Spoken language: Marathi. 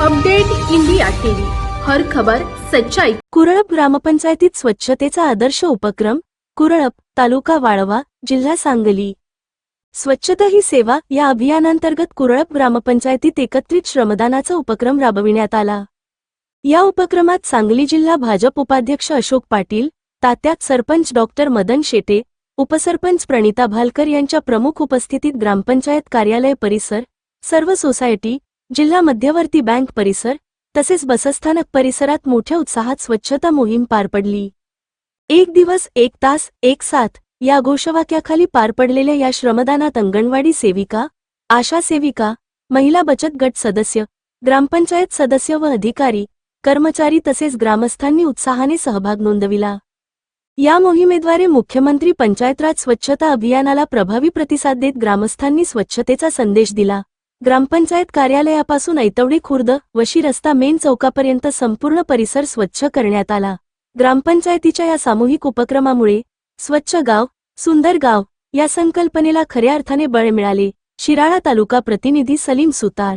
Update India TV. हर खबर सच्चाई. कुरळप ग्रामपंचायतीत स्वच्छतेचा आदर्श उपक्रम कुरळप तालुका वाळवा जिल्हा सांगली. स्वच्छता ही सेवा या अभियानांतर्गत कुरळप ग्रामपंचायतीत एकत्रित श्रमदानाचा उपक्रम राबविण्यात आला. या उपक्रमात सांगली जिल्हा भाजप उपाध्यक्ष अशोक पाटील तात्यात सरपंच डॉक्टर मदन शेटे उपसरपंच प्रणिता भालकर यांच्या प्रमुख उपस्थितीत ग्रामपंचायत कार्यालय परिसर सर्व सोसायटी जिल्हा मध्यवर्ती बँक परिसर तसेच बसस्थानक परिसरात मोठ्या उत्साहात स्वच्छता मोहीम पार पडली. एक दिवस एक तास एक साथ या घोषवाक्याखाली पार पडलेल्या या श्रमदानात अंगणवाडी सेविका आशा सेविका महिला बचत गट सदस्य ग्रामपंचायत सदस्य व अधिकारी कर्मचारी तसेच ग्रामस्थांनी उत्साहाने सहभाग नोंदविला. या मोहिमेद्वारे मुख्यमंत्री पंचायतराज स्वच्छता अभियानाला प्रभावी प्रतिसाद देत ग्रामस्थांनी स्वच्छतेचा संदेश दिला. ग्रामपंचायत कार्यालयापासून ऐतवडी खुर्द वशी रस्ता मेन चौकापर्यंत संपूर्ण परिसर स्वच्छ करण्यात आला. ग्रामपंचायतीच्या या सामूहिक उपक्रमामुळे स्वच्छ गाव सुंदर गाव या संकल्पनेला खऱ्या अर्थाने बळ मिळाले. शिराळा तालुका प्रतिनिधी सलीम सुतार